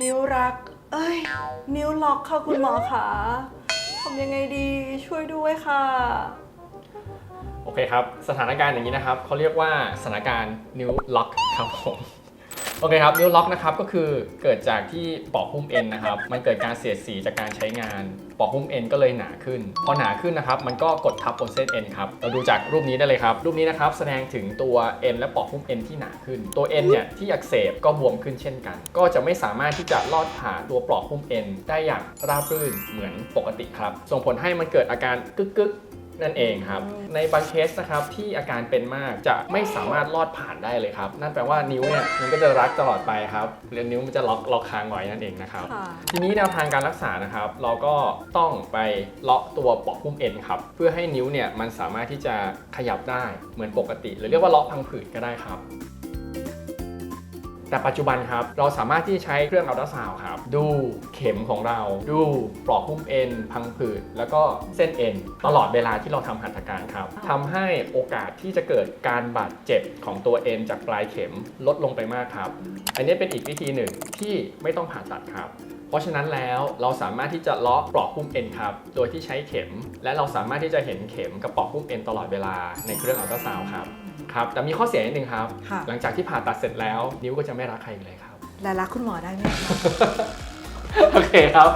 นิ้วรัก เอ้ย นิ้วล็อกค่ะคุณหมอคะทำยังไงดีช่วยด้วยค่ะ โอเคครับ สถานการณ์อย่างนี้นะครับเขาเรียกว่าสถานการณ์นิ้วล็อกครับผม โอเคครับนิ้วล็อกนะครับก็คือเกิดจากที่ปอกหุ้มเอ็นนะครับมันเกิดการเสียดสีจากการใช้งาน ปอกหุ้มเอ็นก็เลยหนาขึ้น พอหนาขึ้นนะครับมันก็กดทับบนเส้นเอ็นครับเราดูจากรูปนี้ได้เลยครับรูปนี้นะครับแสดงถึงตัวเอ็นและปอกหุ้มเอ็นที่หนาขึ้น ตัวเอ็นเนี่ยที่อักเสบก็บวมขึ้นเช่นกัน ก็จะไม่สามารถที่จะลอดผ่านตัวปลอกหุ้มเอ็นได้อย่างราบรื่นเหมือนปกติครับส่งผลให้มันเกิดอาการกึกกึก นั่นเองครับ ในบางเคสนะครับที่อาการเป็นมากจะไม่สามารถลอดผ่านได้เลยครับ นั่นแปลว่านิ้วเนี่ยมันก็จะรักตลอดไปครับหรือนิ้วมันจะล็อกล็อกค้างไว้นั่นเองนะครับ ค่ะ ทีนี้แนวทางการรักษานะครับ เราก็ต้องไปเลาะตัวปอกหุ้มเอ็นครับ เพื่อให้นิ้วเนี่ยมันสามารถที่จะขยับได้เหมือนปกติ หรือเรียกว่าเลาะพังผืดก็ได้ครับ แต่ปัจจุบันครับเราสามารถที่จะใช้เครื่องอัลตราซาวด์ครับ ดูเข็มของเรา ดูปลอกหุ้มเอ็น พังผืดแล้วก็เส้นเอ็น ตลอดเวลาที่เราทำหัตถการครับทำให้โอกาสที่จะเกิดการบาดเจ็บของตัวเอ็นจากปลายเข็มลดลงไปมากครับ อันนี้เป็นอีกวิธีหนึ่งที่ไม่ต้องผ่าตัดครับเพราะฉะนั้นแล้วเราสามารถที่จะเลาะปลอกหุ้มเอ็นครับโดยที่ใช้เข็ม และเราสามารถที่จะเห็นเข็มกับปลอกหุ้มเอ็นตลอดเวลาในเครื่องอัลตราซาวด์ครับ ครับ แต่มีข้อเสียนิดนึงครับ ค่ะ หลังจากที่ผ่าตัดเสร็จแล้ว นิ้วก็จะไม่รักใครอีกเลยครับ และรักคุณหมอได้ไหมคะโอเคครับ